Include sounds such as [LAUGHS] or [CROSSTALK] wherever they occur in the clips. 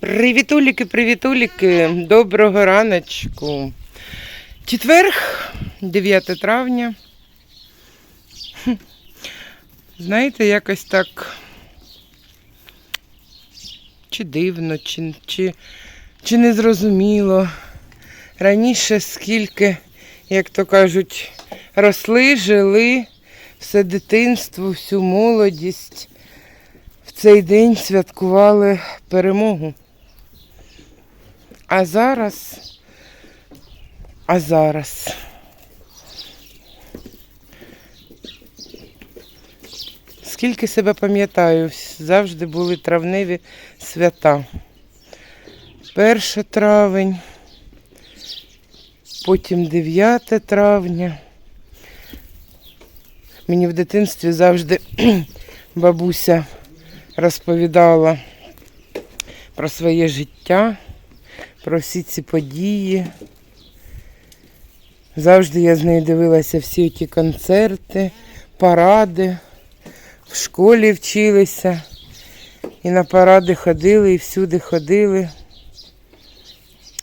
Привітуліки, привітуліки, доброго раночку. Четверг, 9 травня. Знаєте, якось так чи дивно, чи, чи, чи незрозуміло. Раніше скільки, як то кажуть, росли, жили все дитинство, всю молодість. В цей день святкували перемогу. А зараз, а зараз. Скільки себе пам'ятаю, завжди були травневі свята. 1 травень, потім 9 травня. Мені в дитинстві завжди [CLEARS THROAT] бабуся розповідала про своє життя, про всі ці події. Завжди я з нею дивилася всі ті концерти, паради, в школі вчилися, і на паради ходили, і всюди ходили,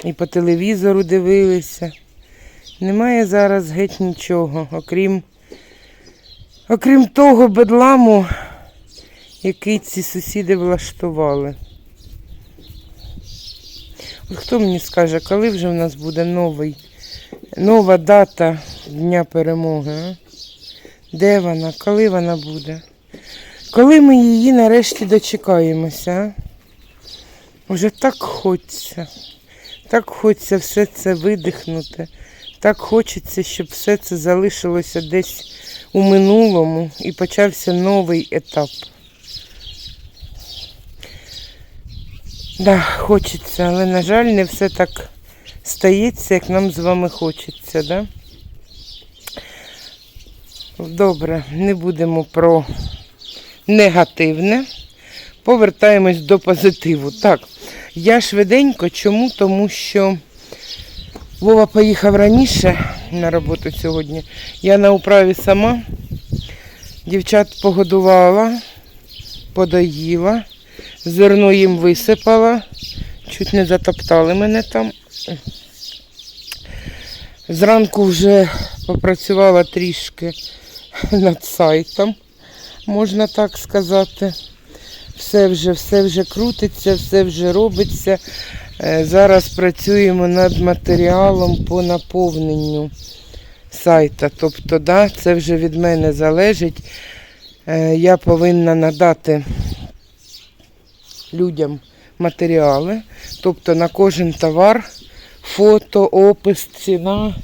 і по телевізору дивилися. Немає зараз геть нічого, окрім, окрім того бедламу, який ці сусіди влаштували. От хто мені скаже, коли вже в нас буде новий, нова дата Дня перемоги? А? Де вона? Коли вона буде? Коли ми її нарешті дочекаємося? А? Уже так хочеться. Так хочеться все це видихнути. Так хочеться, щоб все це залишилося десь у минулому і почався новий етап. Да, хочеться, але, на жаль, не все так стається, як нам з вами хочеться, да? Добре, не будемо про негативне. Повертаємось до позитиву. Так, я швиденько, чому? Тому що Вова поїхав раніше на роботу сьогодні. Я на управі сама. Дівчат погодувала, подоїла. Зерно їм висипала, чуть не затоптали мене там. Зранку вже попрацювала трішки над сайтом, можна так сказати. Все вже, все вже крутиться, все вже робиться. Е, Зараз працюємо над матеріалом по наповненню сайта. Тобто, да, це вже від мене залежить. Е, Я повинна надати людям матеріали, тобто на кожен товар, фото, опис, ціна.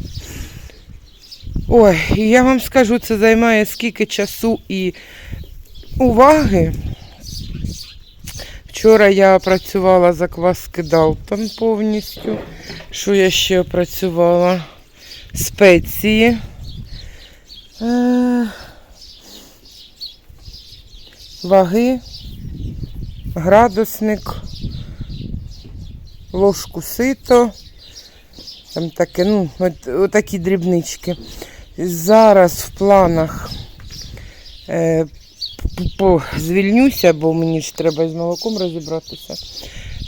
Ой, і я вам скажу, це займає скільки часу і уваги. Вчора я працювала закваски Далтон повністю. Що я ще працювала? Спеції. Е, Ваги градусник, ложку сито, там таке, ну, от, отакі дрібнички. Зараз в планах е, звільнюся, бо мені ж треба з молоком розібратися.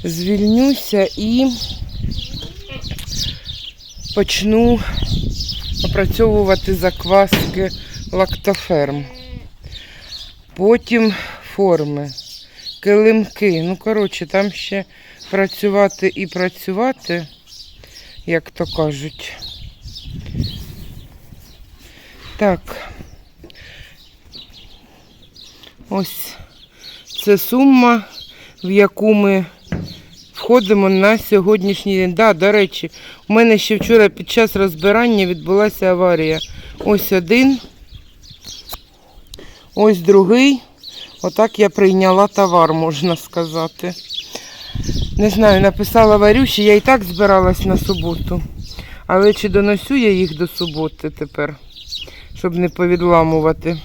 Звільнюся і почну опрацьовувати закваски лактоферм. Потім форми килимки. Ну, коротше, там ще працювати і працювати, як то кажуть. Так. Ось це сума, в яку ми входимо на сьогоднішній день. Да, до речі, у мене ще вчора під час розбирання відбулася аварія. Ось один, ось другий. Отак я прийняла товар, можна сказати. Не знаю, написала Варюші, я і так збиралась на суботу. Але чи доносю я їх до суботи тепер, щоб не повідламувати.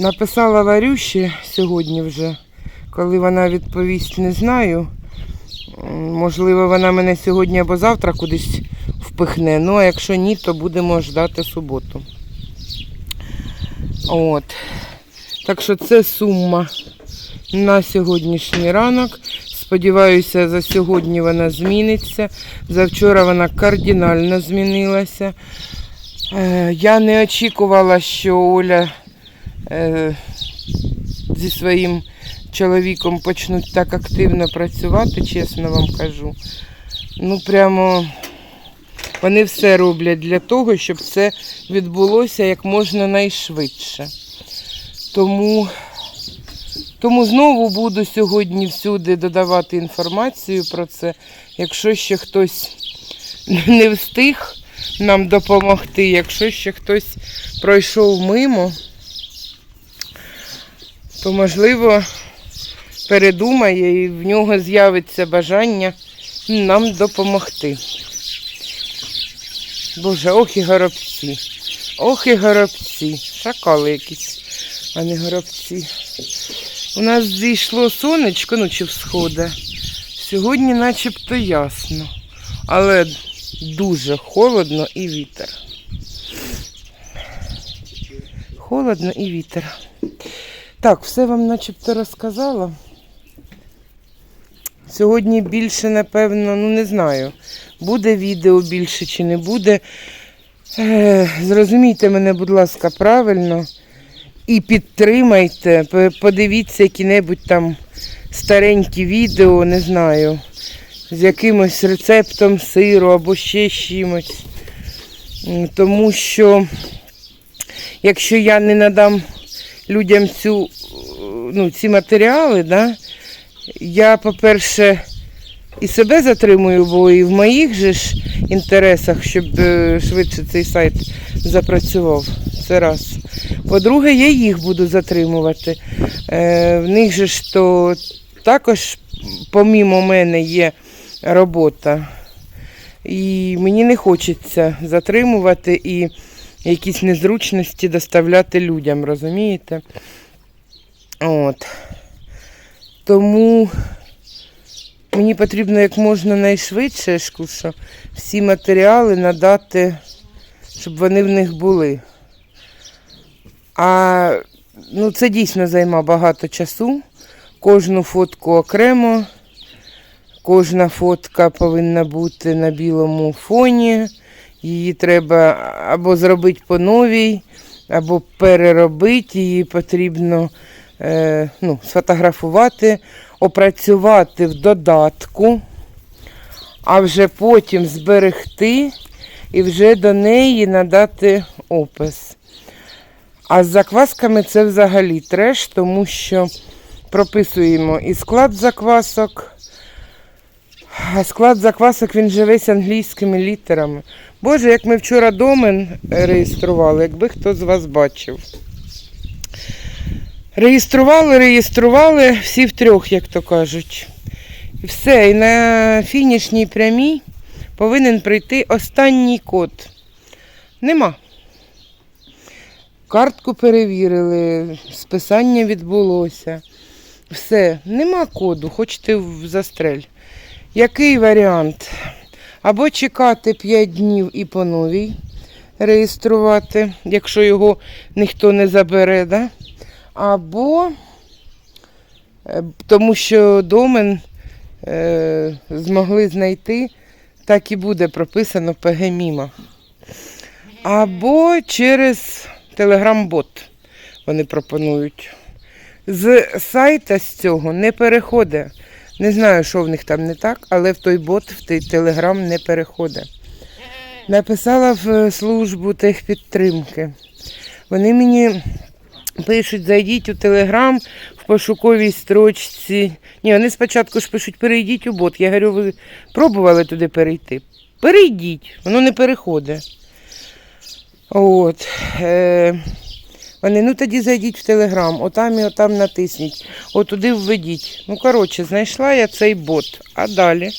Написала Варюші сьогодні вже, коли вона відповість, не знаю. Можливо, вона мене сьогодні або завтра кудись впихне. Ну, а якщо ні, то будемо ждати суботу. От. Так що це сума на сьогоднішній ранок. Сподіваюся, за сьогодні вона зміниться. Завчора вона кардинально змінилася. Е, Я не очікувала, що Оля зі своїм чоловіком почнуть так активно працювати, чесно вам кажу. Ну, прямо вони все роблять для того, щоб це відбулося як можна найшвидше. Тому, тому знову буду сьогодні всюди додавати інформацію про це. Якщо ще хтось не встиг нам допомогти, якщо ще хтось пройшов мимо, то можливо передумає і в нього з'явиться бажання нам допомогти. Боже, ох і горобці. Ох і горобці. Шакали якісь, а не горобці. У нас зійшло сонечко, ну чи всходи. Сьогодні начебто ясно. Але дуже холодно і вітер. Холодно і вітер. Так, все вам начебто розказала. Сьогодні більше, напевно, ну не знаю, буде відео більше чи не буде. Е, Зрозумійте мене, будь ласка, правильно. І підтримайте, подивіться які-небудь там старенькі відео, не знаю, з якимось рецептом сиру або ще чимось. Тому що, якщо я не надам людям цю, ну, ці матеріали, да, я, по-перше, і себе затримую, бо і в моїх же ж інтересах, щоб е, швидше цей сайт запрацював. Це раз. По-друге, я їх буду затримувати. Е, в них же ж то також, помімо мене, є робота. І мені не хочеться затримувати і якісь незручності доставляти людям, розумієте? От. Тому мені потрібно як можна найшвидше, що всі матеріали надати, щоб вони в них були. А ну, це дійсно займа багато часу. Кожну фотку окремо. Кожна фотка повинна бути на білому фоні. Її треба або зробити по новій, або переробити. Її потрібно е, ну, сфотографувати, опрацювати в додатку, а вже потім зберегти і вже до неї надати опис. А з заквасками це взагалі треш, тому що прописуємо і склад заквасок. Склад заквасок він же весь англійськими літерами. Боже, як ми вчора домен реєстрували, якби хто з вас бачив. Реєстрували, реєстрували всі втрьох, як то кажуть. І все, і на фінішній прямій повинен прийти останній код. Нема. Картку перевірили, списання відбулося. Все, нема коду, хочете в застрель. Який варіант? Або чекати 5 днів і по новій реєструвати, якщо його ніхто не забере, да? або е, тому що домен е, змогли знайти, так і буде прописано ПГ Міма. Або через телеграм-бот вони пропонують. З сайта з цього не переходить. Не знаю, що в них там не так, але в той бот, в той телеграм не переходить. Написала в службу техпідтримки. Вони мені пишуть, зайдіть у телеграм в пошуковій строчці. Ні, вони спочатку ж пишуть, перейдіть у бот. Я говорю, ви пробували туди перейти? Перейдіть, воно не переходить. От. Е, вони, ну тоді зайдіть в Телеграм, отам і отам натисніть, отуди введіть. Ну, коротше, знайшла я цей бот. А далі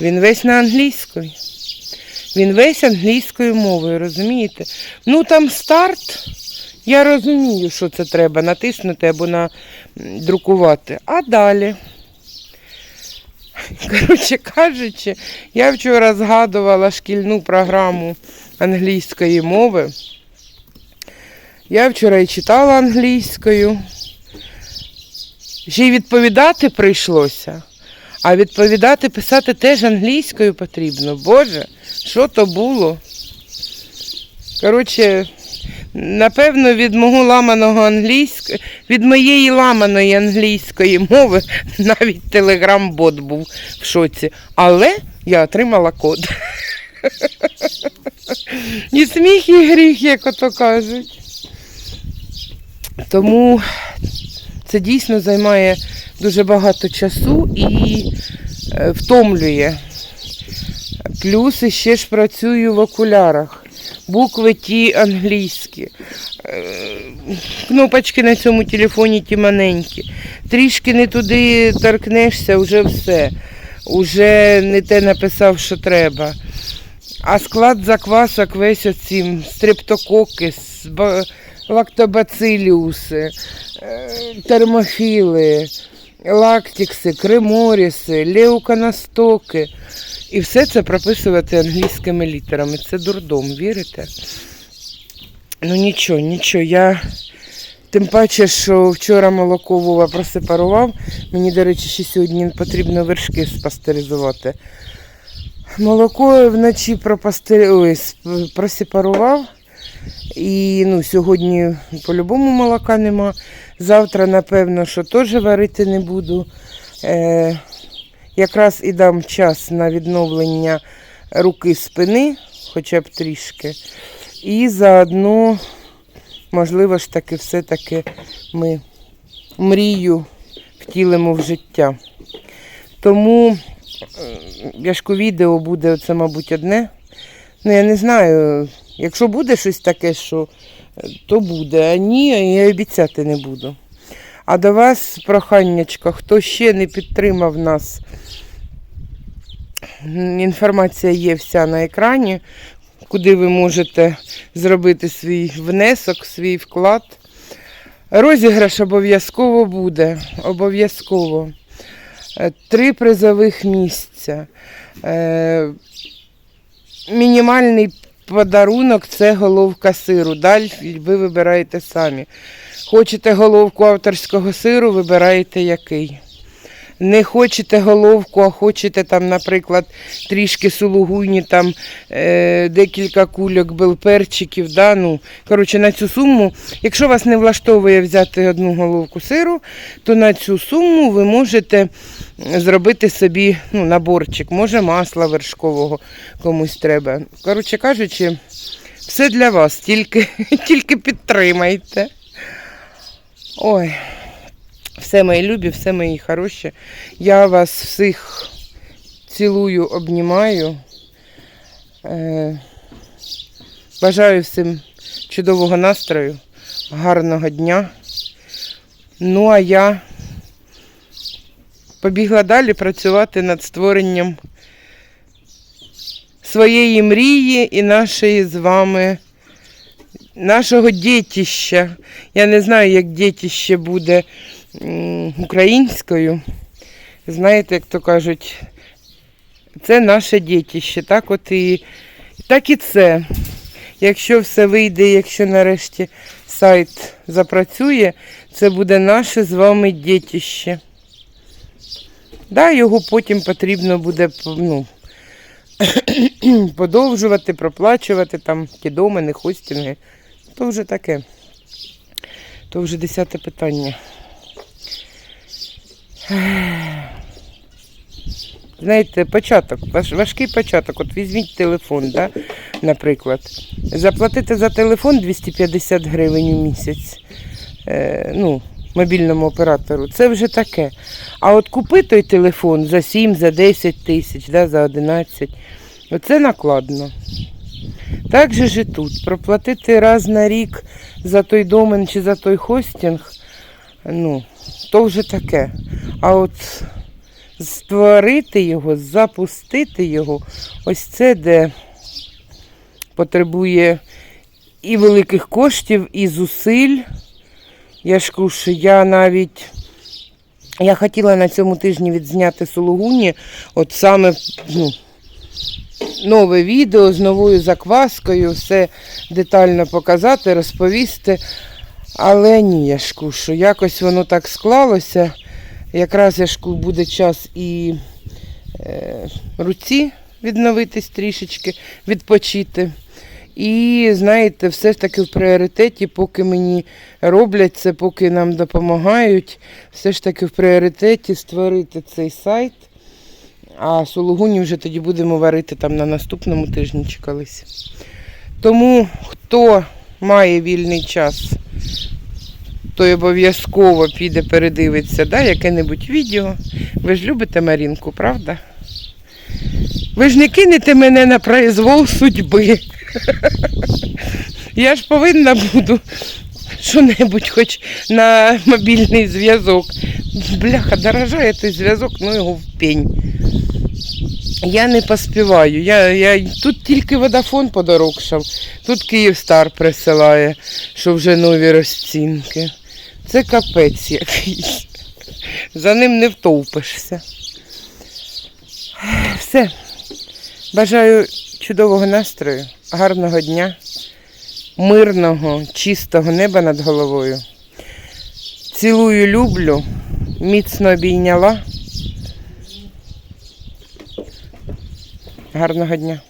він весь на англійській. Він весь англійською мовою, розумієте? Ну там старт. Я розумію, що це треба натиснути або надрукувати. А далі. [LAUGHS] Коротше кажучи, я вчора згадувала шкільну програму англійської мови. Я вчора і читала англійською. Ще й відповідати прийшлося. А відповідати, писати теж англійською потрібно. Боже, що то було? Коротше, напевно, від мого ламаного англійської, від моєї ламаної англійської мови [LAUGHS] навіть телеграм-бот був в шоці. Але я отримала код. [LAUGHS] І сміх, і гріх, як ото кажуть. Тому це дійсно займає дуже багато часу і е, втомлює. Плюс ще ж працюю в окулярах. Букви ті англійські. Е, Кнопочки на цьому телефоні ті маленькі. Трішки не туди торкнешся, вже все. Уже не те написав, що треба. А склад заквасок весь оцім стрептококи, лактобациліуси, е, термофіли, лактікси, креморіси, леуканастоки. І все це прописувати англійськими літерами. Це дурдом, вірите? Ну нічого, нічого. Я тим паче, що вчора молоко просепарував. Мені, до речі, ще сьогодні потрібно вершки спастеризувати. Молоко вночі пропастери... Ой, просепарував. І ну, сьогодні по-любому молока нема. Завтра, напевно, що теж варити не буду. Е, якраз і дам час на відновлення руки спини, хоча б трішки. І заодно, можливо ж таки, все-таки ми мрію втілимо в життя. Тому е, яшко відео буде оце, мабуть, одне. Ну, я не знаю, якщо буде щось таке, що е, то буде, а ні, я обіцяти не буду. А до вас проханнячко, хто ще не підтримав нас, інформація є вся на екрані, куди ви можете зробити свій внесок, свій вклад. Розіграш обов'язково буде. Обов'язково. Е, Три призових місця. Мінімальний подарунок це головка сиру. Далі ви вибираєте самі. Хочете головку авторського сиру, вибираєте який. Не хочете головку, а хочете там, наприклад, трішки сулугуні, там е, декілька кульок белперчиків. Да? Ну, коротше, на цю суму, якщо вас не влаштовує взяти одну головку сиру, то на цю суму ви можете зробити собі ну, наборчик, може масла вершкового комусь треба. Коротше кажучи, все для вас, тільки, [LAUGHS] тільки підтримайте. Ой, все мої любі, все мої хороші. Я вас всіх цілую, обнімаю. Бажаю всім чудового настрою, гарного дня. Ну, а я побігла далі працювати над створенням своєї мрії і нашої з вами, нашого дітища. Я не знаю, як дітище буде українською. Знаєте, як то кажуть, це наше дітище. Так от і, так і це. Якщо все вийде, якщо нарешті сайт запрацює, це буде наше з вами дітище. Да, його потім потрібно буде ну, [COUGHS] подовжувати, проплачувати там ті домени, хостинги. То вже таке. То вже десяте питання. Знаєте, початок, важ- важкий початок. От візьміть телефон, да, наприклад. Заплатити за телефон 250 гривень у місяць. Е, ну, мобільному оператору, це вже таке. А от купи той телефон за 7, за 10 тисяч, да, за 11, оце накладно. Так же ж і тут. Проплатити раз на рік за той домен чи за той хостинг, ну, то вже таке. А от створити його, запустити його, ось це де потребує і великих коштів, і зусиль. Я ж що я навіть Я хотіла на цьому тижні відзняти сулугуні, от саме ну, нове відео з новою закваскою, все детально показати, розповісти. Але ні, я ж кушу, якось воно так склалося. Якраз я ж буде час і е, руці відновитись трішечки, відпочити. І знаєте, все ж таки в пріоритеті, поки мені роблять це, поки нам допомагають, все ж таки в пріоритеті створити цей сайт. А сулугуні вже тоді будемо варити там на наступному тижні чи колись. Тому хто має вільний час, той обов'язково піде передивиться да, яке-небудь відео. Ви ж любите Марінку, правда? Ви ж не кинете мене на произвол судьби. [LAUGHS] Я ж повинна буду що-небудь хоч на мобільний зв'язок. Бляха, дорожає той зв'язок, ну його в пень. Я не поспіваю. Я, я, тут тільки водофон подорожчав, тут Київстар присилає, що вже нові розцінки. Це капець якийсь. За ним не втовпишся. Все. Бажаю чудового настрою, гарного дня, мирного, чистого неба над головою. Цілую, люблю, міцно обійняла. Гарного дня.